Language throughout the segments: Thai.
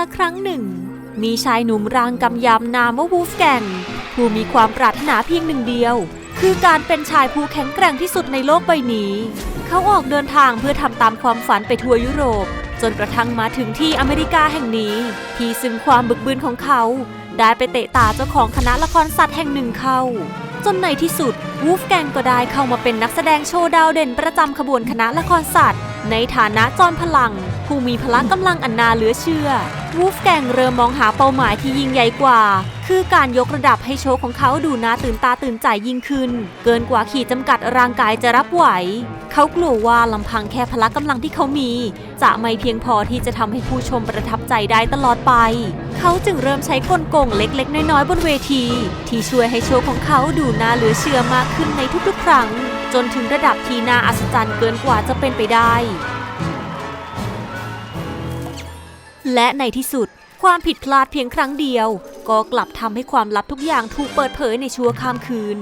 ละครั้งหนึ่ง มีชายหนุ่มรางกำยำนามว่าวูฟแกงผู้มีความปรารถนาเพียงหนึ่งเดียว คือการเป็นชายผู้แข็งแกร่งที่สุดในโลกใบนี้ เขาออกเดินทางเพื่อทำตามความฝันไปทั่วยุโรป จนกระทั่งมาถึงที่อเมริกาแห่งนี้ที่ซึ่งความบึกบึนของเขา ได้ไปเตะตาเจ้าของคณะละครสัตว์แห่งหนึ่งเข้า จนในที่สุดวูฟแกงก็ได้เข้ามาเป็นนักแสดงโชว์ดาวเด่นประจำขบวนคณะละครสัตว์ ในฐานะจอมพลัง ผู้มีพละกำลังอันนาเหลือเชื่อ วูฟแกงเริ่มมองหาเป้าหมายที่ยิ่งใหญ่กว่า คือการยกระดับให้โชว์ของเขาดูน่าตื่นตาตื่นใจยิ่งขึ้น เกินกว่าขีดจำกัดร่างกายจะรับไหว เขากลัวว่าลำพังแค่พละกำลังที่เขามี จะไม่เพียงพอที่จะทำให้ผู้ชมประทับใจได้ตลอดไป เขาจึงเริ่มใช้กลโกงเล็กๆ น้อยๆ บนเวที ที่ช่วยให้โชว์ของเขาดูน่าเหลือเชื่อมากขึ้นในทุกๆ ครั้ง จนถึงระดับที่น่าอัศจรรย์เกินกว่าจะเป็นไปได้ และในที่สุดความผิดพลาดเพียงครั้งเดียว ก็กลับทำให้ความลับทุกอย่างถูกเปิดเผยในชั่วข้ามคืน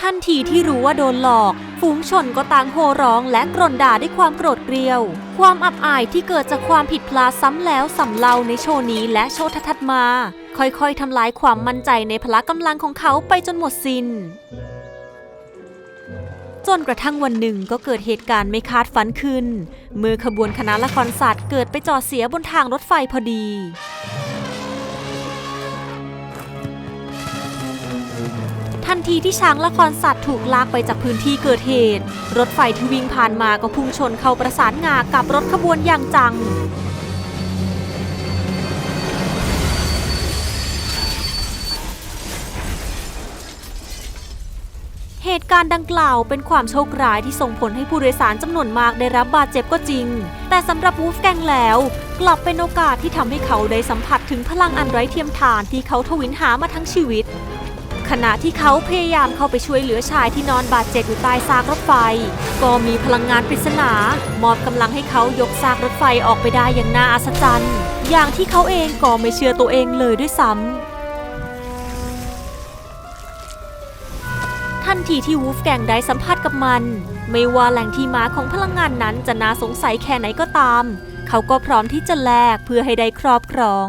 ทันทีที่รู้ว่าโดนหลอก ฝูงชนก็ต่างโห่ร้องและกรนด่าด้วยความโกรธเกรียว ความอับอายที่เกิดจากความผิดพลาดซ้ำแล้วซ้ำเล่าในโชว์นี้และโชว์ถัดมา ค่อยๆทำลายความมั่นใจในพละกำลังของเขาไปจนหมดสิน้น จนกระทั่งวันหนึ่งก็เกิดเหตุการณ์ไม่คาดฝันขึ้น เมื่อขบวนคณะละครศาสตร์เกิดไปจอดเสียบนทางรถไฟพอดี ทันทีที่ช้างละครสัตว์ถูกลากไปจากพื้นที่เกิดเหตุ รถไฟที่วิ่งผ่านมาก็พุ่งชนเข้าประสานงากับรถขบวนอย่างจัง การดังกล่าวเป็นความโชคร้ายที่ส่งผลให้ผู้โดยสารจำนวนมากได้รับบาดเจ็บก็จริง แต่สำหรับวูฟแกงแล้ว กลับเป็นโอกาสที่ทำให้เขาได้สัมผัสถึงพลังอันไร้เทียมทานที่เขาทวินหามาทั้งชีวิต ขณะที่เขาพยายามเข้าไปช่วยเหลือชายที่นอนบาดเจ็บอยู่ใต้ซากรถไฟ ก็มีพลังงานปริศนามอบกำลังให้เขายกซากรถไฟออกไปได้อย่างน่าอัศจรรย์ อย่างที่เขาเองก็ไม่เชื่อตัวเองเลยด้วยซ้ำ ทันทีที่วูฟแกงได้สัมผัสกับมัน ไม่ว่าแหล่งที่มาของพลังงานนั้นจะน่าสงสัยแค่ไหนก็ตาม เขาก็พร้อมที่จะแลกเพื่อให้ได้ครอบครอง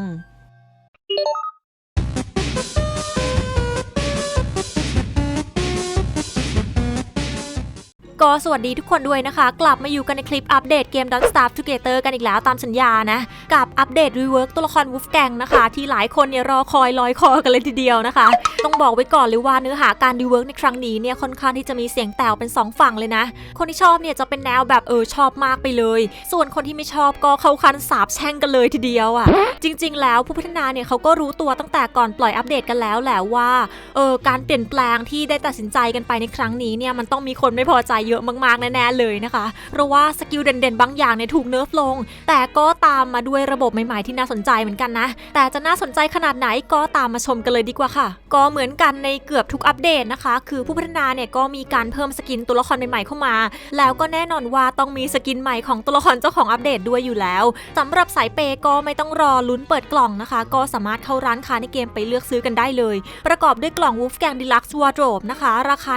ก็สวัสดีทุกคนด้วยนะคะ กลับมาอยู่กันในคลิปอัปเดตเกม Don't Starve Together กันอีกแล้วตามสัญญานะ กับอัปเดตรีเวิร์กตัวละครวูฟแกงนะคะ ที่หลายคนเนี่ยรอคอยลอยคอกันเลยทีเดียวนะคะ ต้องบอกไว้ก่อนเลยว่าเนื้อหาการรีเวิร์กในครั้งนี้เนี่ยค่อนข้างที่จะมีเสียงแตวเป็น 2 ฝั่งเลยนะ คนที่ชอบเนี่ยจะเป็นแนวแบบเออชอบมากไปเลย ส่วนคนที่ไม่ชอบก็เข้าคันสาบแช่งกันเลยทีเดียวอะ่ะ จริง ๆ แล้วผู้พัฒนาเนี่ยเขาก็รู้ตัวตั้งแต่ก่อนปล่อยอัปเดตกันแล้วแหละว่าเออการเปลี่ยนแปลงที่ได้ตัดสินใจกันไปในครั้งนี้เนี่ยมันต้องมีคนไม่พอใจเยอะมากๆแน่ๆเลยนะคะ เพราะว่าสกิลเด่นๆ บางอย่างเนี่ยถูกเนิร์ฟลง แต่ก็ตามมาด้วยระบบใหม่ๆที่น่าสนใจเหมือนกันนะ แต่จะน่าสนใจขนาดไหนก็ตามมาชมกันเลยดีกว่าค่ะ ก็เหมือนกันในเกือบทุกอัปเดตนะคะ คือผู้พัฒนาเนี่ยก็มีการเพิ่มสกินตัวละครใหม่ๆเข้ามา แล้วก็แน่นอนว่าต้องมีสกินใหม่ของตัวละครเจ้าของอัปเดตด้วยอยู่แล้วสำหรับสายเปย์ก็ไม่ต้องรอลุ้นเปิดกล่องนะคะ ก็สามารถเข้าร้านค้าในเกมไปเลือกซื้อกันได้เลย ประกอบด้วยกล่อง Wolfgang Deluxe Wardrobe นะคะ ราคา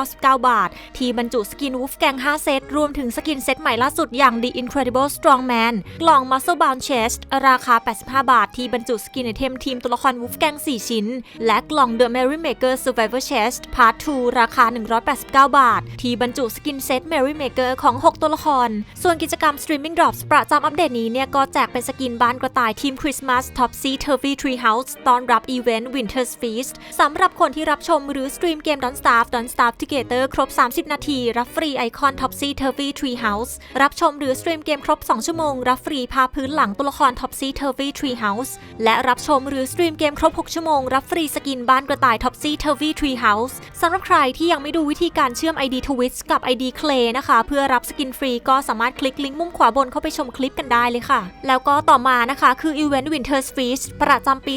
199 บาท ที่บรรจุสกิน Wolfgang 5 เซตรวมถึงสกินเซตใหม่ล่าสุดอย่าง The Incredible Strongman กล่อง Muscle Bound Chest ราคา 85 บาท ที่บรรจุสกินไอเทมทีมตัวละคร Wolfgang 4 ชิ้น และกล่อง The Merrymaker Survivor Chest Part 2 ราคา 189 บาท ที่บรรจุสกินเซต Merrymaker ของ 6 ตัวละคร ส่วนกิจกรรม Streaming Drops ประจำอัปเดตนี้เนี่ย ก็แจกเป็นสกินบ้านกระต่ายทีม Christmas Topsy Turvy Treehouse ตอนรับอีเวนต์ Winter's Feast สำหรับคนที่รับชมหรือสตรีมเกม Don't Starve Don't Starve Together ครบ 30 นาที รับฟรีไอคอน Topsy Turvy Treehouse รับชมหรือสตรีมเกมครบ 2 ชั่วโมง รับฟรีภาพพื้นหลังตัวละคร Topsy Turvy Treehouse และรับชมหรือสตรีมเกมครบ 6 ชั่วโมง รับฟรีสกินบ้านกระต่าย Topsy Turvy Treehouse สำหรับใครที่ยังไม่ดูวิธีการเชื่อม ID Twitch กับ ID Clay นะคะ เพื่อรับสกินฟรีก็สามารถคลิกลิงก์มุมขวาบนเข้าไปชมคลิปกันได้เลยค่ะ แล้วก็ต่อมานะคะคือ Event Winter's Feast ประจำปี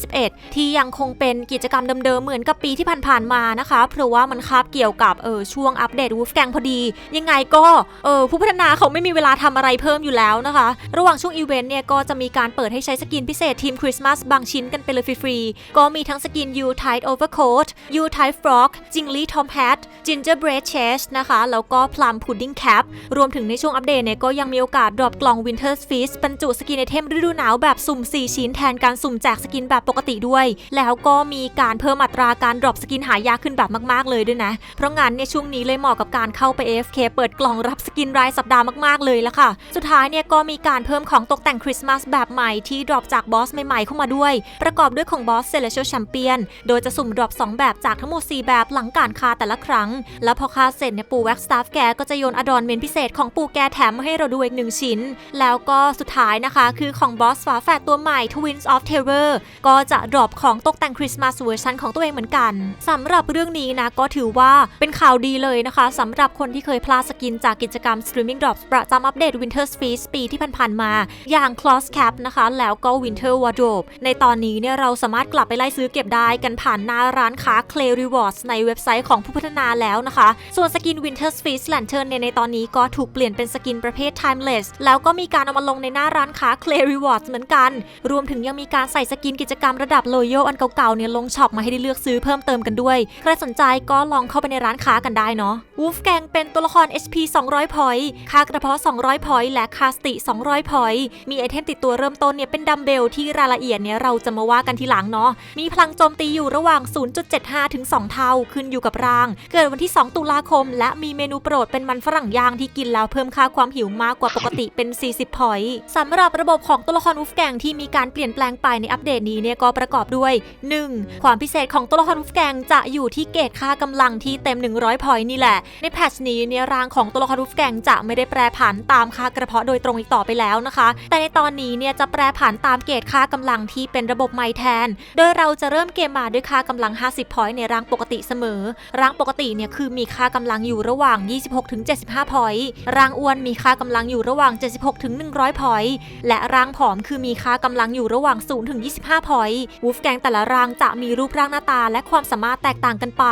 2021 ที่ยังคงเป็นกิจกรรมเดิมๆเหมือนกับปีที่ผ่านๆมานะคะ เพราะว่ามันคาบเกี่ยวกับเออช่วงอัปเดต Wolfgang พอดี ยังไงก็เออผู้พัฒนาเขาไม่มีเวลาทำอะไรเพิ่มอยู่แล้วนะคะ ระหว่างช่วงอีเวนต์เนี่ยก็จะมีการเปิดให้ใช้สกินพิเศษทีมคริสต์มาสบางชิ้นกันไปเลยฟรีๆก็มีทั้งสกินกิน U Tide Overcoat U Tide Frog Jingly Tom Hat Gingerbread Chase นะคะแล้วก็ Plum Pudding Cap รวมถึงในช่วงอัปเดตเนี่ยก็ยังมีโอกาสดรอปกล่อง Winter Feast บรรจุสกินไอเทมฤดูหนาวแบบสุ่ม 4 ชิ้นแทนการสุ่มแจกสกินแบบปกติด้วย แล้วก็มีการเพิ่มอัตราการดรอปสกินหายากขึ้นแบบมากๆเลยด้วยนะ เพราะงั้นในช่วงนี้เลยเหมาะกับการเข้าไป AFK เปิดกล่องรับสกินรายสัปดาห์มากๆเลยละค่ะ สุดท้ายเนี่ยก็มีการเพิ่มของตกแต่งคริสต์มาสแบบใหม่ที่ดรอปจากบอสใหม่ๆเข้ามาด้วย ประกอบด้วยของบอสเซเลเชลแชมเปียน โดยจะสุ่มดรอป2 แบบจากทั้งหมด 4 แบบหลังการคาแต่ละครั้ง แล้วพอคาเสร็จเนี่ยปูแว็กสตาฟแกก็จะโยนอดอนเมนพิเศษของปูแกแถมมาให้เราดูอีกหนึ่งชิ้น แล้วก็สุดท้ายนะคะ คือของบอสฝาแฝดตัวใหม่ Twins of Terror ก็จะดรอปของตกแต่งคริสต์มาสเวอร์ชันของตัวเองเหมือนกันสำหรับเรื่องนี้นะก็ถือว่าเป็นข่าวดีเลยนะคะสำหรับคนที่เคยพลาดสกินจากกิจกรรม Streaming Drops ประจำอัปเดต Winter Feast ปีที่ผ่านๆมา อย่าง Cloth Cap นะคะ แล้วก็ Winter Wardrobe ในตอนนี้เนี่ยเราสามารถกลับไปไล่ซื้อเก็บได้กันผ่านหน้าร้านค้า Clay Rewards ในเว็บไซต์ของผู้พัฒนาแล้วนะคะ ส่วนสกิน Winter Feast Lantern เนี่ยในตอนนี้ก็ถูกเปลี่ยนเป็นสกินประเภท Timeless แล้วก็มีการเอามาลงในหน้าร้านค้า Clay Rewards เหมือนกัน รวมถึงยังมีการใส่สกินกิจกรรมระดับ Loyal อันเก่าๆเนี่ยลงช็อปมาให้ได้เลือกซื้อเพิ่มเติมกันด้วย ใครสนใจก็ลองเข้าไปในร้านค้ากันได้เนาะ Wolfgang เป็นตัวละคร HP 200 point ค่ากระเพาะ 200 point และคาสติ 200 point มีไอเทมติดตัวเริ่มต้นเนี่ยเป็นดัมเบลที่รายละเอียดเนี่ยเราจะมาว่ากันทีหลังเนาะมีพลังโจมตีอยู่ระหว่าง 0.75 ถึง 2 เท่า ขึ้นอยู่กับร่าง เกิดวันที่ 2 ตุลาคม และมีเมนูโปรดเป็นมันฝรั่งย่างที่กินแล้วเพิ่มค่าความหิวมากกว่าปกติเป็น 40 point สำหรับระบบของตัวละคร Wolfgang ที่มีการเปลี่ยนแปลงไปในอัปเดตนี้เนี่ยก็ประกอบด้วย 1. ความพิเศษของตัวละคร Wolfgang จะอยู่ที่เกรดค่ากำลังที่เต็ม 100 point นี่แหละ ในแพทชนี้เนี่ยร่างของตัวละคร Wolfgang จะไม่ได้แปรผันตามค่ากระเพาะโดยตรงอีกต่อไปแล้วนะคะ แต่ในตอนนี้เนี่ยจะแปรผันตามเกรดค่ากำลังที่เป็นระบบใหม่แทน โดยเราจะเริ่มเกมมาด้วยค่ากำลัง 50 point ในร่างปกติเสมอ ร่างปกติเนี่ยคือมีค่ากำลังอยู่ระหว่าง 26ถึง75 point ร่างอ้วนมีค่ากำลังอยู่ระหว่าง 76ถึง100 point และร่างผอมคือมีค่ากำลังอยู่ระหว่าง0ถึง25 point วูฟแกงแต่ละร่างจะมีรูปร่างหน้าตา และความสามารถแตกต่างกันไป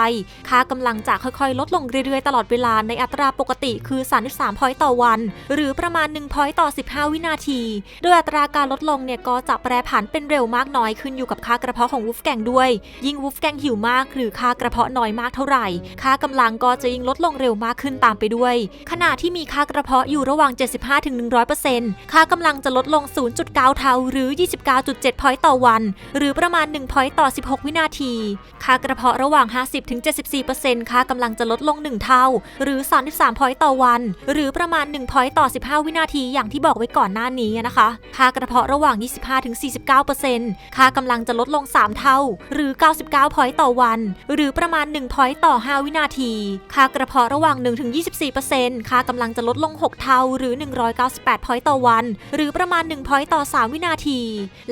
ค่ากำลังจะค่อยๆ ลดลงเรื่อยๆ ตลอดเวลาในอัตราปกติคือ 33 point ต่อวัน หรือประมาณ1 point ต่อ 15 วินาที โดยอัตราการลดลงเนี่ยก็จะแปรผันเป็นเร็วมากน้อยขึ้นอยู่กับค่ากระเพาะของวูฟแกงด้วยยิ่งวูฟแกงหิวมาก หรือค่ากระเพาะน้อยมากเท่าไหร่ ค่ากำลังก็จะยิ่งลดลงเร็วมากขึ้นตามไปด้วย ขณะที่มีค่ากระเพาะอยู่ระหว่าง 75-100%ค่ากำลังจะลดลง 0.9 เท่าหรือ 29.7 point ต่อวัน หรือประมาณ1 point ต่อ 16 วินาที ค่ากระเพาะระหว่าง 50-74%ค่ากำลังจะลดลง 1 เท่า หรือ 33 point ต่อวัน หรือประมาณ1 point ต่อ 15 วินาทีอย่างที่บอกไว้ก่อนหน้านี้นะคะ ค่ากระเพาะระหว่าง 25-49%ค่ากำลังจะลดลง 3 เท่าหรือ 99 point ต่อวัน หรือประมาณ1 point ต่อ 5 วินาที ค่ากระเพาะระหว่าง1ถึง24%ค่ากำลังจะลดลง 6 เท่า หรือ 198 point ต่อวัน หรือประมาณ1 point ต่อ 3 วินาที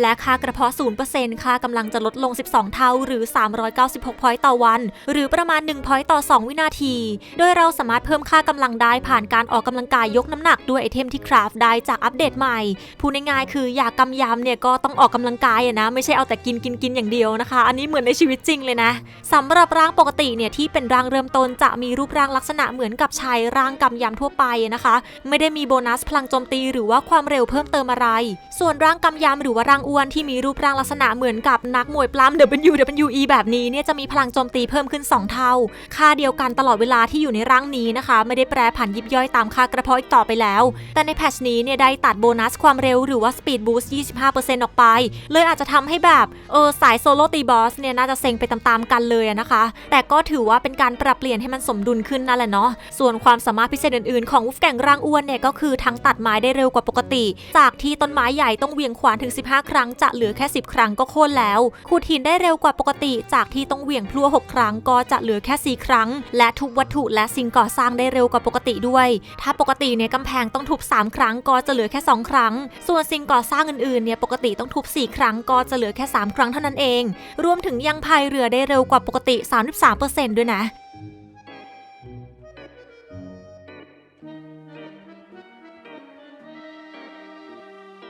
และค่ากระเพาะ 0%ค่ากำลังจะลดลง 12 เท่า หรือ 396 point ต่อวัน หรือประมาณ1 point ต่อ 2 วินาที โดยเราสามารถเพิ่มค่ากำลังได้ผ่านการออกกำลังกายยกน้ำหนักด้วยไอเทมที่คราฟได้จากอัปเดตใหม่ พูดง่ายๆคืออยากกำยำเนี่ยก็ต้องออกกำลังกายอะนะ ไม่ใช่เอาแต่กินกินกินอย่างเดียวนะคะอันนี้เหมือนในชีวิตจริงเลยนะสำหรับร่างปกติเนี่ยที่เป็นร่างเริ่มต้นจะมีรูปร่างลักษณะเหมือนกับชายร่างกำยำทั่วไปนะคะ ไม่ได้มีโบนัสพลังโจมตีหรือว่าความเร็วเพิ่มเติมอะไร ส่วนร่างกำยำหรือว่าร่างอ้วนที่มีรูปร่างลักษณะเหมือนกับนักมวยปล้ำ WWE แบบนี้เนี่ยจะมีพลังโจมตีเพิ่มขึ้น 2 เท่า ค่าเดียวกันตลอดเวลาที่อยู่ในร่างนี้นะคะ ไม่ได้แปรผันยิบย่อยตามค่ากระเพาะอีกต่อไปแล้ว แต่ในแพทชนี้เนี่ยได้ตัดโบนัสความเร็วหรือว่า Speed Boost 25%ออกไป เลยอาจจะทำให้แบบเออสายโซโลตีบอสเนี่ยน่าจะเซ็งไปตามๆกันเลยนะคะ แต่ก็ถือว่าเป็นการปรับเปลี่ยนให้มันสมดุลขึ้นนั่นแหละเนาะส่วนความสามารถพิเศษอื่นๆ ของวุฟแกงร่างอ้วนเนี่ยก็คือทั้งตัดไม้ได้เร็วกว่าปกติ จากที่ต้นไม้ใหญ่ต้องเวียงขวานถึง 15 ครั้งจะเหลือแค่ 10 ครั้งก็โค่นแล้วขูดหินได้เร็วกว่าปกติ จากที่ต้องเหวี่ยงพลั่ว6 ครั้งก็จะเหลือแค่ 4 ครั้ง และทุบวัตถุและสิ่งก่อสร้างได้เร็วกว่าปกติด้วย ถ้าปกติเนี่ยกำแพงต้องทุบ 3 ครั้งก็จะเหลือแค่ 2 ครั้ง ส่วนสิ่งก่อสร้างอื่นๆเนี่ยปกติต้องทุบ 4 ครั้งก็จะเหลือแค่ 3 ครั้งเท่านั้นเองรวมถึงยังพายเรือได้เร็วกว่าปกติ 33%ด้วยนะ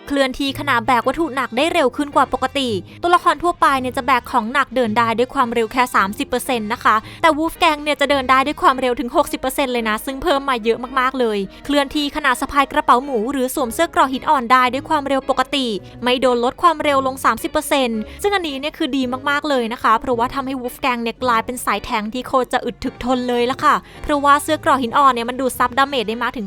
เคลื่อนที่ขณะแบกวัตถุหนักได้เร็วขึ้นกว่าปกติ ตัวละครทั่วไปเนี่ยจะแบกของหนักเดินได้ด้วยความเร็วแค่ 30%นะคะ แต่วูฟแกงเนี่ยจะเดินได้ด้วยความเร็วถึง 60%เลยนะ ซึ่งเพิ่มมาเยอะมากๆเลย เคลื่อนที่ขณะสะพายกระเป๋าหมูหรือสวมเสื้อกราะหินอ่อนได้ด้วยความเร็วปกติ ไม่โดนลดความเร็วลง 30%ซึ่งอันนี้เนี่ยคือดีมากๆเลยนะคะ เพราะว่าทำให้วูฟแกงเนี่ยกลายเป็นสายแทงที่โคจะอึดถึกทนเลยละค่ะ เพราะว่าเสื้อกราะหินอ่อนเนี่ยมันดูดซับดาเมจได้มากถึง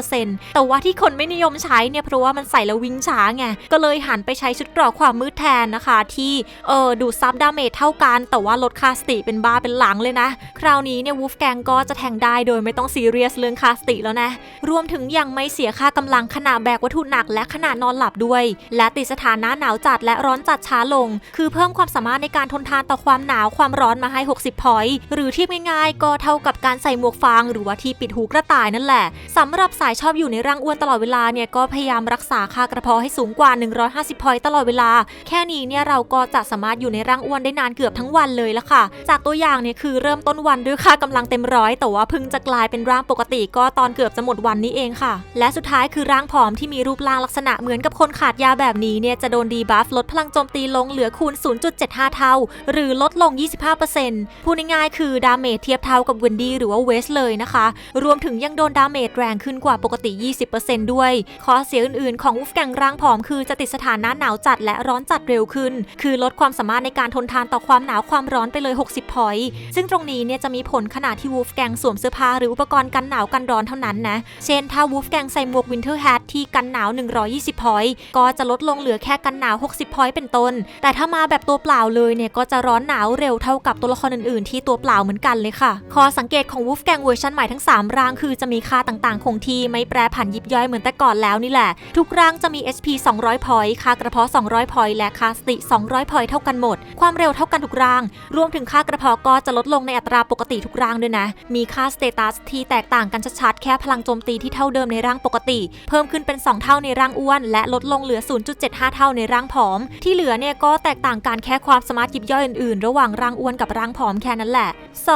95%แต่ว่าที่คนไม่นิยมใช้เนี่ยเพราะว่ามันใส่แล้ววิ่งช้าไง ก็เลยหันไปใช้ชุดเกราะความมืดแทนนะคะ ที่เออดูซับดาเมจเท่ากัน แต่ว่าลดค่าสติเป็นบ้าเป็นหลังเลยนะ คราวนี้เนี่ยวูฟแกงก็จะแทงได้โดยไม่ต้องซีเรียสเรื่องค่าสติแล้วนะ รวมถึงยังไม่เสียค่ากำลังขณะแบกวัตถุหนักและขณะนอนหลับด้วย และติดสถานะหนาวจัดและร้อนจัดช้าลง คือเพิ่มความสามารถในการทนทานต่อความหนาวความร้อนมาให้ 60 พอยต์หรือที่ง่ายๆ ก็เท่ากับการใส่หมวกฟาง หรือว่าที่ปิดหูกระต่ายนั่นแหละสำหรับสายชอบอยู่ในร่างอ้วนตลอดเวลาเนี่ยก็พยายามรักษาค่ากระพาะให้สูงกว่า 150 พอยต์ตลอดเวลา แค่นี้เนี่ยเราก็จะสามารถอยู่ในร่างอ้วนได้นานเกือบทั้งวันเลยละค่ะ จากตัวอย่างเนี่ยคือเริ่มต้นวันด้วยค่ากำลังเต็มร้อยแต่ว่าเพิ่งจะกลายเป็นร่างปกติก็ตอนเกือบจะหมดวันนี้เองค่ะ และสุดท้ายคือร่างผอมที่มีรูปร่างลักษณะเหมือนกับคนขาดยาแบบนี้เนี่ยจะโดนดีบัฟลดพลังโจมตีลงเหลือคูณ 0.75 เท่า หรือลดลง 25%พูดง่ายๆคือดาเมจเทียบเท่ากับเวนดี้หรือว่าเวสเลยนะคะ รวมถึงยังโดนดาเมจแรงขึ้นกว่าปกติ 20%ด้วย ข้อเสียอื่นๆของวูฟแกงร่างผอมคือจะติดสถานะหนาวจัดและร้อนจัดเร็วขึ้น คือลดความสามารถในการทนทานต่อความหนาวความร้อนไปเลย 60 พอยต์ซึ่งตรงนี้เนี่ยจะมีผลขณะที่วูฟแกงสวมเสื้อผ้าหรืออุปกรณ์กันหนาวกันร้อนเท่านั้นนะ เช่นถ้าวูฟแกงใส่หมวกวินเทอร์แฮทที่กันหนาว 120 พอยต์ก็จะลดลงเหลือแค่กันหนาว 60 พอยต์เป็นต้น แต่ถ้ามาแบบตัวเปล่าเลยเนี่ยก็จะร้อนหนาวเร็วเท่ากับตัวละครอื่นๆ ที่ตัวเปล่าเหมือนกันเลยค่ะ ข้อสังเกตของวูฟแกงเวอร์ชันใหม่ทั้ง 3 ร่างคือจะมีค่าต่างๆ คงที่ไม่แปรผันยิบย่อยเหมือนแต่ก่อนแล้วนี่แหละ ทุกร่างจะมี SP 200พอยต์ค่ากระเพาะ 200พอยต์และค่าสติ 200พอยต์เท่ากันหมด ความเร็วเท่ากันทุกราง รวมถึงค่ากระเพาะก็จะลดลงในอัตราปกติทุกรางด้วยนะ มีค่าสเตตัสที่แตกต่างกันชัดๆ แค่พลังโจมตีที่เท่าเดิมในร่างปกติ เพิ่มขึ้นเป็น 2 เท่าในร่างอ้วน และลดลงเหลือ 0.75 เท่าในร่างผอม ที่เหลือเนี่ยก็แตกต่างกันแค่ความสามารถยิบย่อยอื่นๆ ระหว่างร่างอ้วนกับร่างผอมแค่นั้นแหละ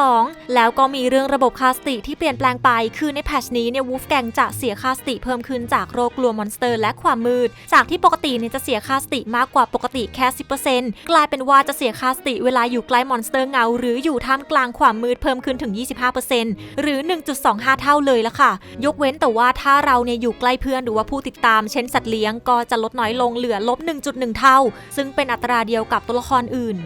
2. แล้วก็มีเรื่องระบบคาสติที่เปลี่ยนแปลงไป คือในแพทชนี้เนี่ยวูฟแกงจะเสียค่าสติเพิ่มขึ้นจากโรคกลัวมอนสเตอร์ และความมืดจากที่ปกติเนี่ยจะเสียค่าสติมากกว่าปกติแค่ 10%กลายเป็นว่าจะเสียค่าสติเวลาอยู่ใกล้มอนสเตอร์เงา หรืออยู่ท่ามกลางความมืดเพิ่มขึ้นถึง 25%หรือ 1.25 เท่าเลยละค่ะ ยกเว้นแต่ว่าถ้าเราเนี่ยอยู่ใกล้เพื่อนหรือว่าผู้ติดตามเช่นสัตว์เลี้ยงก็จะลดน้อยลงเหลือลบ 1.1 เท่า ซึ่งเป็นอัตราเดียวกับตัวละครอื่น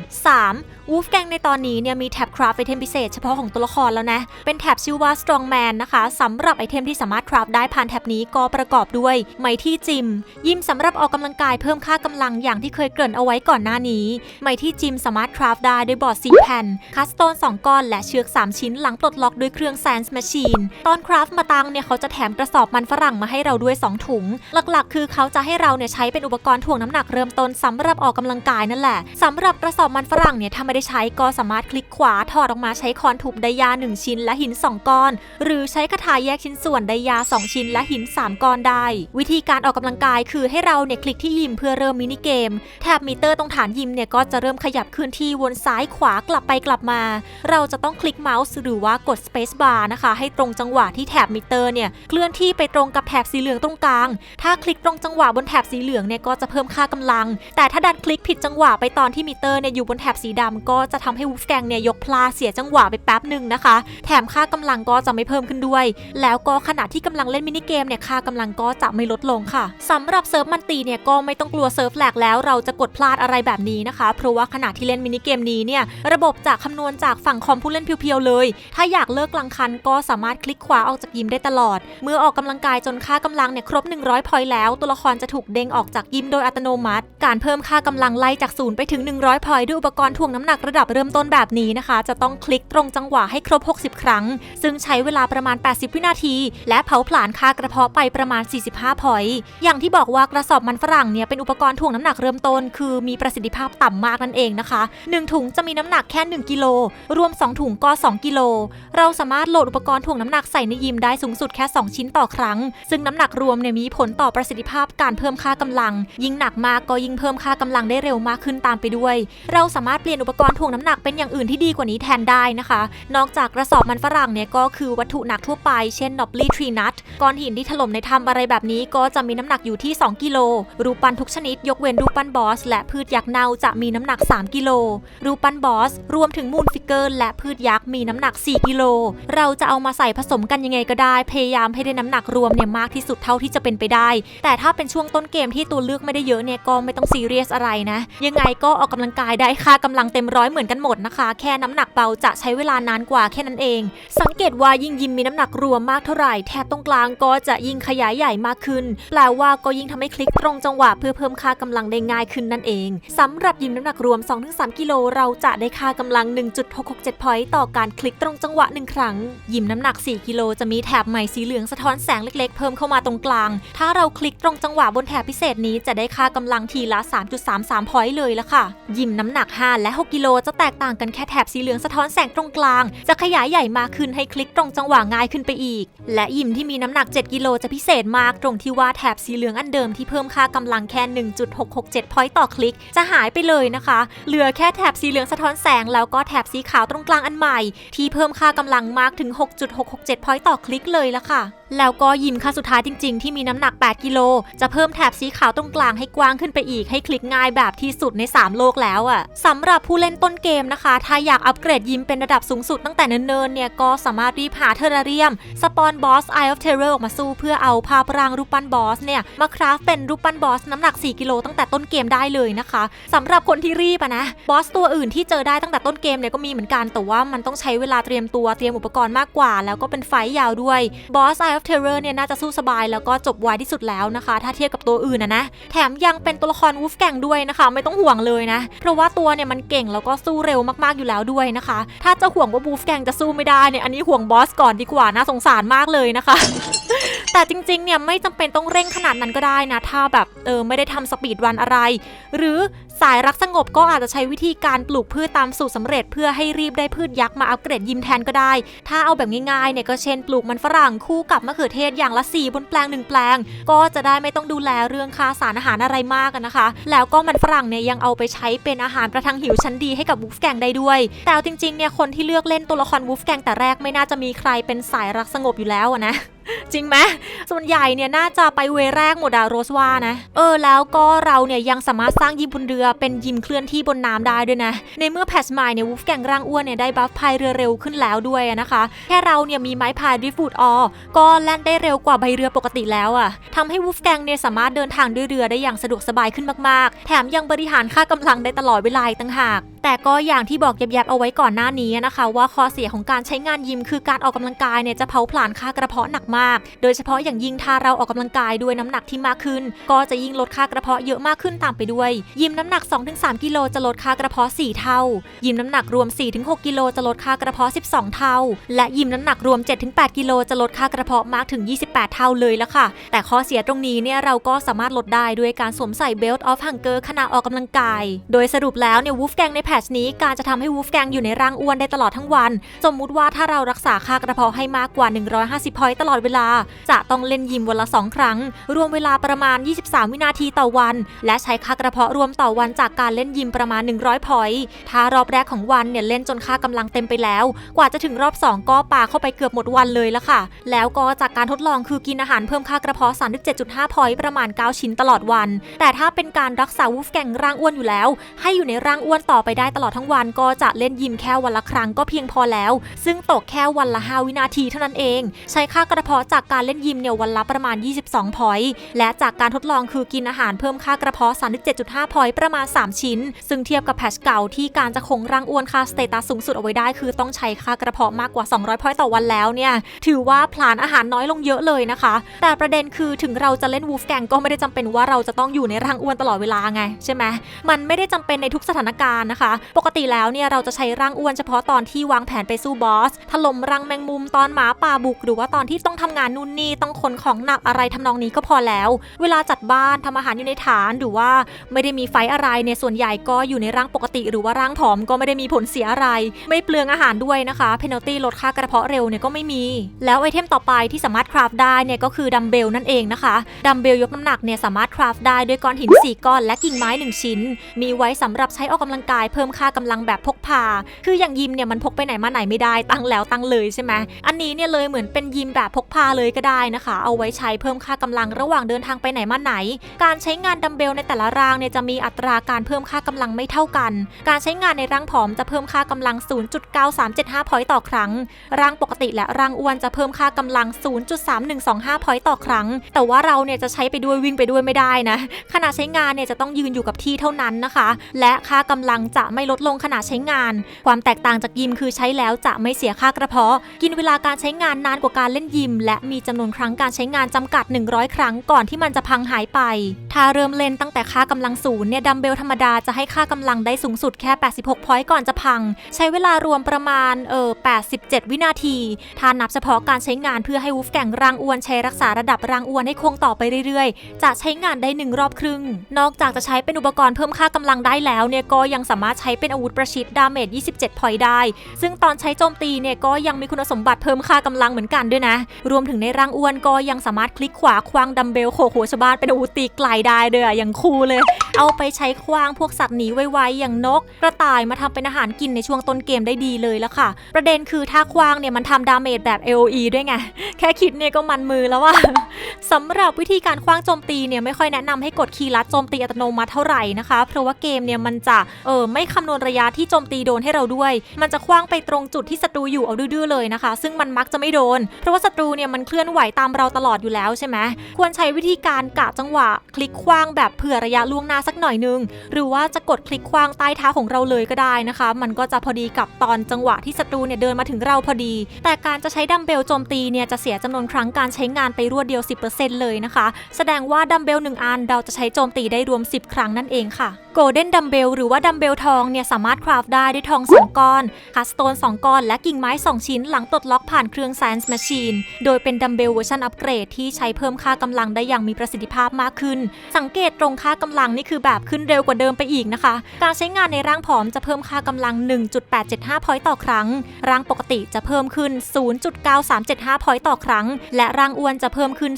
3. วูฟแกงในตอนนี้เนี่ยมีแท็บคราฟไอเทมพิเศษเฉพาะของตัวละครแล้วนะ เป็นแท็บชื่อว่า Strongman นะคะสำหรับไอเทมที่สามารถคราฟได้ผ่านแท็บนี้ก็ประกอบด้วยไมที่จิม ยิมสำหรับออกกำลังกายเพิ่มค่ากำลังอย่างที่เคยเกริ่นเอาไว้ก่อนหน้านี้ไมที่จิมสามารถคราฟได้ด้วยบอร์ด4แผ่นคัสโตน2ก้อนและเชือก 3 ชิ้นหลังปลดล็อกด้วยเครื่อง Science Machine ตอนคราฟมาตังเนี่ยเขาจะแถมกระสอบมันฝรั่งมาให้เราด้วย 2 ถุง หลักๆ คือเขาจะให้เราเนี่ยใช้เป็นอุปกรณ์ถ่วงน้ำหนักเริ่มต้นสำหรับออกกำลังกายนั่นแหละสำหรับกระสอบมันฝรั่งเนี่ยถ้าไม่ได้ใช้ก็สามารถคลิกขวาถอดออกมาใช้คอนทุบไดยา 1 ชิ้นและหิน 2 ก้อน หรือใช้คาถาแยกชิ้นส่วนไดยา 2 ชิ้นและหิน 3 ก้อนได้ วิธีการออกกำลังกายคือให้เราเนี่ยคลิกที่ยิมเพื่อเริ่มมินิเกมแถบมิเตอร์ตรงฐานยิมเนี่ยก็จะเริ่มขยับเคลื่อนที่วนซ้ายขวากลับไปกลับมา เราจะต้องคลิกเมาส์หรือว่ากด Space Bar นะคะ ให้ตรงจังหวะที่แถบมิเตอร์เนี่ยเคลื่อนที่ไปตรงกับแถบสีเหลืองตรงกลาง ถ้าคลิกตรงจังหวะบนแถบสีเหลืองเนี่ยก็จะเพิ่มค่ากำลัง แต่ถ้าดันคลิกผิดจังหวะไปตอนที่มิเตอร์เนี่ยอยู่บนแถบสีดำก็จะทำให้วูฟแกงเนี่ยยกพลาเสียจังหวะไปแป๊บหนึ่งนะคะ แถมค่ากำลังก็จะไม่เพิ่มขึ้นด้วย แล้วก็ขณะที่กำลังเล่นมินิเกมเนี่ยค่ากำลังก็จะไม่ลดลงค่ะสำหรับเซิร์ฟมันตีเนี่ยก็ไม่ต้องกลัวเซิร์ฟแหลกแล้วเราจะกดพลาดอะไรแบบนี้นะคะ เพราะว่าขณะที่เล่นมินิเกมนี้เนี่ยระบบจะคำนวณจากฝั่งคอมผู้เล่นเพียวๆเลย ถ้าอยากเลิกกลางคันก็สามารถคลิกขวาออกจากยิมได้ตลอด เมื่อออกกำลังกายจนค่ากำลังเนี่ยครบ 100พอยต์แล้ว ตัวละครจะถูกเด้งออกจากยิมโดยอัตโนมัติ การเพิ่มค่ากำลังไล่จากศูนย์ไปถึง 100พอยต์ด้วยอุปกรณ์ถ่วงน้ำหนักระดับเริ่มต้นแบบนี้นะคะ จะต้องคลิกตรงจังหวะให้ครบ 60 ครั้ง ซึ่งใช้เวลาประมาณ 80 วินาที และเผาผลาญค่ากระเพาะไปประมาณ 45 พอยต์อย่างที่บอกว่ากระสอบมันฝรั่งเนี่ยเป็นอุปกรณ์ถ่วงน้ำหนักเริ่มต้น คือมีประสิทธิภาพต่ำมากนั่นเองนะคะ 1 ถุงจะมีน้ำหนักแค่ 1 กิโล รวม 2 ถุงก็ 2 กิโล เราสามารถโหลดอุปกรณ์ถ่วงน้ำหนักใส่ในยิมได้สูงสุดแค่ 2 ชิ้นต่อครั้ง ซึ่งน้ำหนักรวมเนี่ยมีผลต่อประสิทธิภาพการเพิ่มค่ากำลัง ยิ่งหนักมากก็ยิ่งเพิ่มค่ากำลังได้เร็วมากขึ้นตามไปด้วย เราสามารถเปลี่ยนอุปกรณ์ถ่วงน้ำหนักเป็นอย่างอื่นที่ดีกว่านี้แทนได้นะคะ นอกจากกระสอบมันฝรั่งเนี่ยก็คือวัตถุหนักทั่วไป เช่นนอบลี่ทรีนัทก้อนหินที่ถล่มในถ้ำอะไรแบบนี้ ก็จะมีน้ำหนักอยู่ที่ 2 กิโล รูปปั้นทุกชนิด ยกเว้นรูปปั้นบอส และพืชยักษ์เน่าจะมีน้ำหนัก 3 กิโล รูปปั้นบอส รวมถึงมูนฟิกเกอร์ และพืชยักษ์มีน้ำหนัก 4 กิโล เราจะเอามาใส่ผสมกันยังไงก็ได้ พยายามให้ได้น้ำหนักรวมเนี่ยมากที่สุดเท่าที่จะเป็นไปได้ แต่ถ้าเป็นช่วงต้นเกมที่ตัวเลือกไม่ได้เยอะเนี่ยก็ไม่ต้องซีเรียสอะไรนะ ยังไงก็ออกกำลังกายได้ค่ากำลังเต็มร้อยเหมือนกันหมดนะคะ แค่น้ำหนักเบาจะใช้เวลานานกว่าแค่นั้นเอง สังเกตว่ายิ่งยิมมีน้ำหนักรวมมากเท่าไหร่ แถบตรงกลางก็จะยิ่งขยายใหญ่มากขึ้น แปลว่าก็ยิ่งทำให้คลิกตรงจังหวะเพื่อเพิ่มค่ากำลังได้ง่ายขึ้นนั่นเองสำหรับยิมน้ำหนักรวม 2-3 กิโลเราจะได้ค่ากำลัง 1.667 พอยต์ต่อการคลิกตรงจังหวะหนึ่งครั้ง ยิมน้ำหนัก 4 กิโลจะมีแถบใหม่สีเหลืองสะท้อนแสงเล็กๆ เพิ่มเข้ามาตรงกลาง ถ้าเราคลิกตรงจังหวะบนแถบพิเศษนี้จะได้ค่ากำลังทีละ 3.33 พอยต์เลยละค่ะ ยิมน้ำหนัก 5 และ 6 กิโลลจะแตกต่างกันแค่แถบสีเหลืองสะท้อนแสงตรงกลาง จะขยายใหญ่มากขึ้นให้คลิกตรงจังหวะง่ายขึ้นไปอีก และยิมที่มีน้ำหนัก 7 กิโลจะพิเศษมากตรงที่ว่าแถบสีเหลืองอันเดิมที่เพิ่มค่ากำลังแค่ 1.667 พอยต์ต่อคลิก จะหายไปเลยนะคะ เหลือแค่แถบสีเหลืองสะท้อนแสงแล้วก็แถบสีขาวตรงกลางอันใหม่ ที่เพิ่มค่ากำลังมากถึง 6.667 พอยต์ต่อคลิกเลยละค่ะ แล้วก็ยิมค่าสุดท้ายจริง ๆ ที่มีน้ำหนัก 8 กิโล จะเพิ่มแถบสีขาวตรงกลางให้กว้างขึ้นไปอีกให้คลิกง่ายแบบที่สุดใน 3 โลกแล้วอะ่ะสำหรับผู้เล่นต้นเกมนะคะ ถ้าอยากอัปเกรดยิมเป็นระดับสูงสุดตั้งแต่เนินๆเนี่ยก็สามารถรีบหาเทอร์เรียม สปอนบอส Eye of Terror ออกมาสู้เพื่อเอาภาพรางรูปปั้นบอสเนี่ยมาคราฟเป็นรูปปั้นบอสน้ำหนัก 4 กิโลตั้งแต่ต้นเกมได้เลยนะคะสำหรับคนที่รีบอะนะบอสตัวอื่นที่เจอได้ตั้งแต่ต้นเกมเนี่ยก็มีเหมือนกันแต่ว่ามันต้องใช้เวลาเตรียมตัวเตรียมอุปกรณ์มากกว่า แล้วก็เป็นไฟยาวด้วยบอส Eye of Terror เทเรล์เนี่ยน่าจะสู้สบายแล้วก็จบไวที่สุดแล้วนะคะ ถ้าเทียบกับตัวอื่นนะนะ แถมยังเป็นตัวละครวูฟแกงด้วยนะคะ ไม่ต้องห่วงเลยนะ เพราะว่าตัวเนี่ยมันเก่งแล้วก็สู้เร็วมากๆอยู่แล้วด้วยนะคะ ถ้าจะห่วงว่าวูฟแกงจะสู้ไม่ได้เนี่ยอันนี้ห่วงบอสก่อนดีกว่านะสงสารมากเลยนะคะแต่จริงๆ เนี่ยไม่จำเป็นต้องเร่งขนาดนั้นก็ได้นะ ถ้าแบบเออไม่ได้ทำสปีดรันอะไร หรือสายรักสงบก็อาจจะใช้วิธีการปลูกพืชตามสูตรสำเร็จ เพื่อให้รีบได้พืชยักษ์มาอัปเกรดยิมแทนก็ได้ ถ้าเอาแบบง่ายๆเนี่ยก็เช่นปลูกมันฝรั่งคู่กับมะเขือเทศอย่างละสี่บนแปลงหนึ่งแปลง ก็จะได้ไม่ต้องดูแลเรื่องค่าสารอาหารอะไรมากนะคะ แล้วก็มันฝรั่งเนี่ยยังเอาไปใช้เป็นอาหารประทังหิวชั้นดีให้กับวูฟแกงได้ด้วย แต่จริงๆเนี่ยคนที่เลือกเล่นตัวละครวูฟแกงแต่แรกไม่น่าจะมีใครเป็นสายรักสงบอยู่แล้วนะ จริงไหมส่วนใหญ่เนี่ยน่าจะไปเวแรกหมดอะโรสว่านะ เออแล้วก็เราเนี่ยยังสามารถสร้างยิมบนเรือเป็นยิมเคลื่อนที่บนน้ำได้ด้วยนะ ในเมื่อแพชไมล์เนี่ยวูฟแกงร่างอ้วนเนี่ยได้บัฟพายเรือเร็วขึ้นแล้วด้วยนะคะ แค่เราเนี่ยมีไม้พายดิฟูดออก็แล่นได้เร็วกว่าใบเรือปกติแล้วอะทำให้วูฟแกงเนี่ยสามารถเดินทางด้วยเรือได้อย่างสะดวกสบายขึ้นมากๆ แถมยังบริหารค่ากำลังได้ตลอดเวลาต่างหากแต่ก็อย่างที่บอกแยบๆเอาไว้ก่อนหน้านี้นะคะ ว่าข้อเสียของการใช้งานยิมคือการออกกำลังกายเนี่ยจะเผาผลาญค่ากระเพาะหนักมาก โดยเฉพาะอย่างยิ่งถ้าเราออกกำลังกายด้วยน้ำหนักที่มากขึ้น ก็จะยิ่งลดค่ากระเพาะเยอะมากขึ้นตามไปด้วย ยิมน้ำหนัก 2-3 กิโลจะลดค่ากระเพาะ 4 เท่า ยิมน้ำหนักรวม 4-6 กิโลจะลดค่ากระเพาะ 12 เท่า และยิมน้ำหนักรวม 7-8 กิโลจะลดค่ากระเพาะมากถึง 28 เท่าเลยละค่ะ แต่ข้อเสียตรงนี้เนี่ยเราก็สามารถลดได้ด้วยการสวมใส่ Belt of Hunger ขณะออกกำลังกาย โดยสรุปแล้วเนี่ยวูฟแกงในแพทชนี้การจะทำให้วูฟแกงอยู่ในร่างอ้วนได้ตลอดทั้งวัน สมมุติว่าถ้าเรารักษาค่ากระเพาะให้มากกว่า 150พอยต์ตลอดเวลา จะต้องเล่นยิมวันละ 2 ครั้ง รวมเวลาประมาณ 23 วินาทีต่อวัน และใช้ค่ากระเพาะรวมต่อวันจากการเล่นยิมประมาณ 100 พอยต์ถ้ารอบแรกของวันเนี่ยเล่นจนค่ากำลังเต็มไปแล้ว กว่าจะถึงรอบ 2 ก็ปาเข้าไปเกือบหมดวันเลยละค่ะ แล้วก็จากการทดลองคือกินอาหารเพิ่มค่ากระเพาะ 37.5 พอยต์ประมาณ 9 ชิ้นตลอดวัน แต่ถ้าเป็นการรักษาวูฟแกงร่างอ้วนอยู่แล้ว ให้อยู่ในร่างอ้วนต่อไปได้ตลอดทั้งวัน ก็จะเล่นยิมแค่วันละครั้งก็เพียงพอแล้ว ซึ่งตกแค่วันละ 5 วินาทีเท่านั้นเอง ใช้ค่ากระเพาะจากการเล่นยิมเนี่ยวันละประมาณ 22 พอยต์และจากการทดลองคือกินอาหารเพิ่มค่ากระเพาะ 37.5 พอยต์ประมาณ 3 ชิ้น ซึ่งเทียบกับแพชเก่าที่การจะคงร่างอ้วนค่าสเตตัสสูงสุดเอาไว้ได้ คือต้องใช้ค่ากระเพาะมากกว่า 200 พอยต์ต่อวันแล้วเนี่ยถือว่าผลาญอาหารน้อยลงเยอะเลยนะคะ แต่ประเด็นคือถึงเราจะเล่นวูฟแกงก็ไม่ได้จำเป็นว่าเราจะต้องอยู่ในร่างอ้วนตลอดเวลาไงใช่ไหมมันไม่ได้จำเป็นในทุกสถานการณ์นะคะ ปกติแล้วเนี่ยเราจะใช้ร่างอ้วนเฉพาะตอนที่วางแผนไปสู้บอสถล่มรังแมงมุมตอนหมาป่าบุก หรือว่าตอนที่ต้องททำงานนู่นนี่ต้องขนของหนักอะไรทำนองนี้ก็พอแล้ว เวลาจัดบ้านทำอาหารอยู่ในฐานหรือว่าไม่ได้มีไฟอะไรเนี่ยส่วนใหญ่ก็อยู่ในร่างปกติ หรือว่าร่างผอมก็ไม่ได้มีผลเสียอะไร ไม่เปลืองอาหารด้วยนะคะเพนัลตี้ลดค่ากระเพาะเร็วเนี่ยก็ไม่มี แล้วไอเทมต่อไปที่สามารถคราฟได้เนี่ยก็คือดัมเบลนั่นเองนะคะดัมเบลยกน้ำหนักเนี่ยสามารถคราฟได้ด้วยก้อนหิน4ก้อนและกิ่งไม้ 1 ชิ้น มีไว้สำหรับใช้ออกกำลังกายเพิ่มค่ากำลังแบบพกพา คืออย่างยิมเนี่ยมันพกไปไหนมาไหนไม่ได้ตั้งแล้วตั้งเลยใช่ไหมอันนี้เนี่ยเลยเหมือนเป็นยิมแบบพกพาเลยก็ได้นะคะ เอาไว้ใช้เพิ่มค่ากำลังระหว่างเดินทางไปไหนมาไหน การใช้งานดัมเบลในแต่ละรางเนี่ยจะมีอัตราการเพิ่มค่ากำลังไม่เท่ากัน การใช้งานในร่างผอมจะเพิ่มค่ากำลัง 0.9375 พอยต์ต่อครั้ง ร่างปกติและร่างอ้วนจะเพิ่มค่ากำลัง 0.3125 พอยต์ต่อครั้ง แต่ว่าเราเนี่ยจะใช้ไปด้วยวิ่งไปด้วยไม่ได้นะ ขณะใช้งานเนี่ยจะต้องยืนอยู่กับที่เท่านั้นนะคะ และค่ากำลังจะไม่ลดลงขณะใช้งาน ความแตกต่างจากยิมคือใช้แล้วจะไม่เสียค่ากระเพาะ กินเวลาการใช้งานนานกว่าการเล่นยิมและมีจำนวนครั้งการใช้งานจำกัด 100 ครั้งก่อนที่มันจะพังหายไป ถ้าเริ่มเล่นตั้งแต่ค่ากำลังศูนย์เนี่ยดัมเบลธรรมดาจะให้ค่ากำลังได้สูงสุดแค่ 86 พอยต์ก่อนจะพัง ใช้เวลารวมประมาณเออ87 วินาที ถ้านับเฉพาะการใช้งานเพื่อให้วูฟแก่งร่างอ้วนใช้รักษาระดับร่างอ้วนให้คงต่อไปเรื่อยๆ จะใช้งานได้หนึ่งรอบครึ่ง นอกจากจะใช้เป็นอุปกรณ์เพิ่มค่ากำลังได้แล้วเนี่ยก็ยังสามารถใช้เป็นอาวุธประชิดดาเมจ 27 พอยต์ได้ ซึ่งตอนใช้โจมตีเนี่ยก็ยังมีคุณสมบัติเพิ่มค่ากำลังเหมือนกันด้วยนะรวมถึงในร่างอ้วนก็ยังสามารถคลิกขวาคว้างดัมเบลโขกหัวชาวบ้านเป็นอาวุตีไกลได้ด้วยอะอย่างคูเลย เอาไปใช้คว้างพวกสัตว์หนีไวๆอย่างนก กระต่ายมาทำเป็นอาหารกินในช่วงต้นเกมได้ดีเลยละค่ะ ประเด็นคือถ้าคว้างเนี่ยมันทำดาเมจแบบ AOE ด้วยไง แค่คิดเนี่ยก็มันมือแล้วว่าสำหรับวิธีการคว้างโจมตีเนี่ยไม่ค่อยแนะนำให้กดคีย์ลัดโจมตีอัตโนมัติเท่าไหร่นะคะ เพราะว่าเกมเนี่ยมันจะเออไม่คำนวณระยะที่โจมตีโดนให้เราด้วย มันจะคว้างไปตรงจุดที่ศัตรูอยู่เอาดื้อๆเลยนะคะ ซึ่งมันมักจะไม่โดน เพราะว่าศัตรูเนี่ยมันเคลื่อนไหวตามเราตลอดอยู่แล้วใช่ไหมควรใช้วิธีการกะจังหวะ คลิกคว้างแบบเผื่อระยะล่วงหน้าสักหน่อยนึง หรือว่าจะกดคลิกคว้างใต้เท้าของเราเลยก็ได้นะคะ มันก็จะพอดีกับตอนจังหวะที่ศัตรูเนี่ยเดินมาถึงเราพอดี แต่การจะใช้ดัมเบลโจมตีเนี่ยจะเสียจำนวนครั้งการใช้งานไปรวดเดียว 10%เลยนะคะ แสดงว่าดัมเบล1อันเราจะใช้โจมตีได้รวม 10 ครั้งนั่นเองค่ะ โกลเด้นดัมเบลหรือว่าดัมเบลทองเนี่ยสามารถคราฟได้ด้วยทอง 2 ก้อนคัสโตน 2 ก้อน และกิ่งไม้ 2 ชิ้นหลังปลดล็อกผ่านเครื่อง Science Machine โดยเป็นดัมเบลเวอร์ชันอัปเกรดที่ใช้เพิ่มค่ากำลังได้อย่างมีประสิทธิภาพมากขึ้น สังเกตตรงค่ากำลังนี่คือแบบขึ้นเร็วกว่าเดิมไปอีกนะคะ การใช้งานในร่างผอมจะเพิ่มค่ากำลัง 1.875 พอยต์ต่อครั้ง ร่างปกติจะเพิ่มขึ้น 0.9375 พอยต์ต่อครั้ง และร่างอ้วนจะเพิ่มขึ้น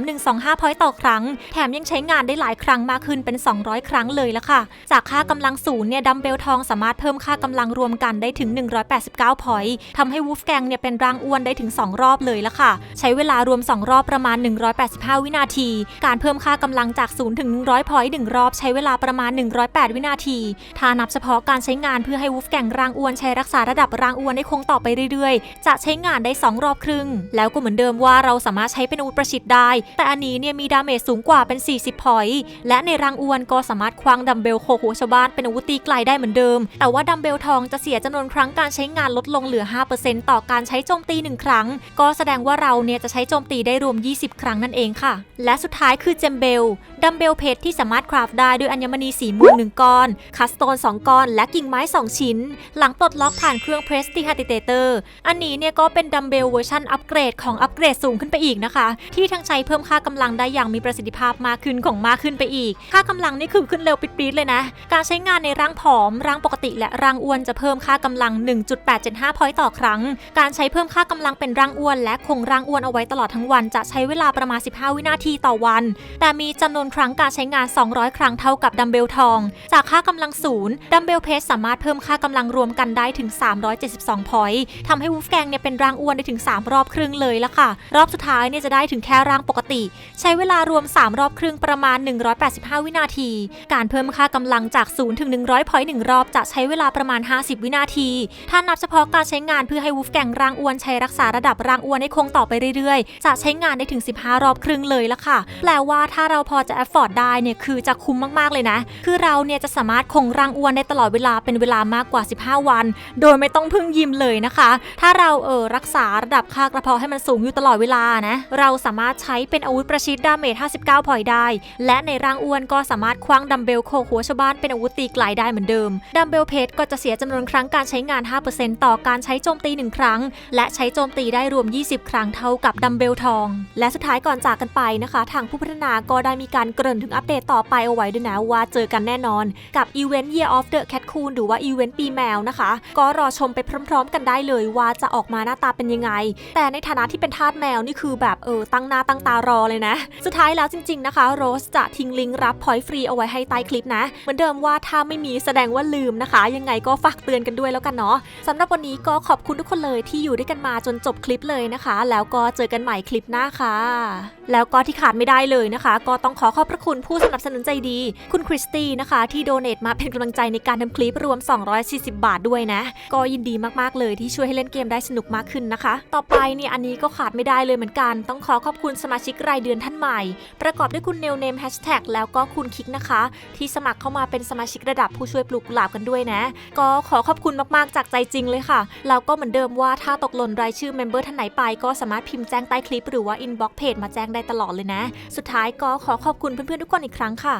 0.3125 พอยต์ต่อครั้ง แถมยังใช้งานได้หลายครั้งมากขึ้นเป็น 200 ครั้งเลยละค่ะจากค่ากำลังศูนย์เนี่ยดัมเบลทองสามารถเพิ่มค่ากำลังรวมกันได้ถึง 189 พอยต์ทำให้วูฟแกงเนี่ยเป็นร่างอ้วนได้ถึง 2 รอบเลยละค่ะ ใช้เวลารวม 2 รอบประมาณ 185 วินาที การเพิ่มค่ากำลังจาก0ถึง100พอยต์1รอบใช้เวลาประมาณ 108 วินาทีถ้านับเฉพาะการใช้งานเพื่อให้วูฟแกงร่างอ้วนใช้รักษาระดับร่างอ้วนให้คงต่อไปเรื่อยๆ จะใช้งานได้ 2 รอบครึ่ง แล้วก็เหมือนเดิมว่าเราสามารถใช้เป็นอาวุธประชิดได้ แต่อันนี้เนี่ยมีดาเมจสูงกว่าเป็น 40 พอยต์และในร่างอ้วนก็สามารถคว้างดัมเบลโขหัวชาวบ้านเป็นอาวุธตีไกลได้เหมือนเดิม แต่ว่าดัมเบลทองจะเสียจำนวนครั้งการใช้งานลดลงเหลือ 5%ต่อการใช้โจมตี 1 ครั้ง ก็แสดงว่าเราเนี่ยจะใช้โจมตีได้รวม 20 ครั้งนั่นเองค่ะ และสุดท้ายคือเจมเบลดัมเบลเพชรที่สามารถคราฟได้ด้วยอัญมณีสีม่วงหนึ่งก้อนคัสโตน2ก้อน และกิ่งไม้ 2 ชิ้น หลังปลดล็อกผ่านเครื่อง p r e s t i g a t i t a t o r อันนี้เนี่ยก็เป็นดัมเบลเวอร์ชันอัปเกรดของอัปเกรดสูงขึ้นไปอีกนะคะ ที่ทั้งใช้เพิ่มค่ากำลังได้อย่างมีประสิทธิภาพมากขึ้นของมากขึ้นไปอีก ค่ากำลังนี่คือขึ้นเร็วปิดๆเลยนะ การใช้งานในร่างผอม ร่างปกติและร่างอ้วนจะเพิ่มค่ากำลัง 1.875 พอยต์ต่อครั้ง การใช้เพิ่มค่ากำลังเป็นร่างอ้วน และคงร่างอ้วนเอาไว้ตลอดทั้งวันจะใช้เวลาประมาณ 15 วินาทีต่อวัน แต่มีจำนวนครั้งการใช้งาน 200 ครั้งเท่ากับดัมเบลทอง จากค่ากำลังศูนย์ดัมเบลเพสสามารถเพิ่มค่ากำลังรวมกันได้ถึง 372 พอยต์ทำให้วูฟแกงเนี่ยเป็นร่างอ้วนได้ถึง 3 รอบครึ่งเลยละค่ะ รอบสุดท้ายเนี่ยจะได้ถึงแค่ร่างปกติ ใช้เวลารวม 3 รอบครึ่งประมาณ 185 วินาที การเพิ่มค่ากำลังจาก 0 ถึง 100พอยต์1รอบจะใช้เวลาประมาณ 50 วินาที ถ้านับเฉพาะการใช้งานเพื่อให้วูฟแกงร่างอ้วนใช้รักษาระดับร่างอ้วนให้คงต่อไปเรื่อยๆ จะใช้งานได้ถึง 15 รอบครึ่งเลยละค่ะ แปลว่าถ้าเราพอจะแอฟฟอร์ดได้เนี่ยคือจะคุ้มมากๆเลยนะ คือเราเนี่ยจะสามารถคงร่างอ้วนได้ตลอดเวลาเป็นเวลามากกว่า 15 วัน โดยไม่ต้องพึ่งยิมเลยนะคะ ถ้าเราเออรักษาระดับค่ากระเพาะให้มันสูงอยู่ตลอดเวลานะ เราสามารถใช้เป็นอาวุธประชิดดาเมจ 59 พอยได้ และในร่างอ้วนก็สามารถคว้างดัมเบลโขกหัวชาวบ้านเป็นอาวุธตีไกลได้เหมือนเดิม ดัมเบลเพชก็จะเสียจำนวนครั้งการใช้งาน 5%ต่อการใช้โจมตี 1 ครั้ง และใช้โจมตีได้รวม 20 ครั้งเท่ากับดัมเบลทอง และสุดท้ายก่อนจากกันไปนะคะ ทางผู้พัฒนาก็ได้มีการเกริ่นถึงอัปเดตต่อไปเอาไว้ด้วยนะว่าเจอกันแน่นอน กับอีเวนต์ Year of the Cat Coon หรือว่าอีเวนต์ปีแมวนะคะ ก็รอชมไปพร้อม ๆ กันได้เลยว่าจะออกมาหน้าตาเป็นยังไง แต่ในฐานะที่เป็นทาสแมวนี่คือแบบเออตั้งหน้าตั้งตารอเลยนะ สุดท้ายแล้วจริง ๆนะคะโรสจะทิ้งลิงก์รับพอยต์ฟรีเอาไว้ให้ใต้คลิปนะ เหมือนเดิมว่าถ้าไม่มีแสดงว่าลืมนะคะ ยังไงก็ฝากเตือนกันด้วยแล้วกันเนาะสำหรับวันนี้ก็ขอบคุณทุกคนเลยที่อยู่ด้วยกันมาจนจบคลิปเลยนะคะ แล้วก็เจอกันใหม่คลิปหน้าค่ะ แล้วก็ที่ขาดไม่ได้เลยนะคะ ก็ต้องขอขอบพระคุณผู้สนับสนุนใจดี คุณคริสตี้นะคะ ที่โดเน a มาเป็นกำลังใจในการทำคลิปรวม 240 บาทด้วยนะ ก็ยินดีมากๆเลยที่ช่วยให้เล่นเกมได้สนุกมากขึ้นนะคะ ต่อไปเนี่ยอันนี้ก็ขาดไม่ได้เลยเหมือนกัน ต้องขอขอบคุณสมาชิกรายเดือนท่านใหม่ ประกอบด้วยคุณเนลเนมแฮชแท็กแล้วก็คุณคิกนะคะ ที่สมัครเข้ามาเป็นสมาชิกระดับผู้ช่วยปลูกกุหลาบกันด้วยนะ ก็ขอขอบคุณมากๆจากใจจริงเลยค่ะแล้วก็เหมือนเดิมว่าถ้าตกหล่นรายชื่อเมมเบอร์ท่านไหนไปก็สามารถพิมพ์แจ้งใต้คลิปหรือว่าอินบ็อกเพจมาแจ้งได้ตลอดเลยนะ สุดท้ายก็ขอขอบคุณเพื่อนๆทุกคนอีกครั้งค่ะ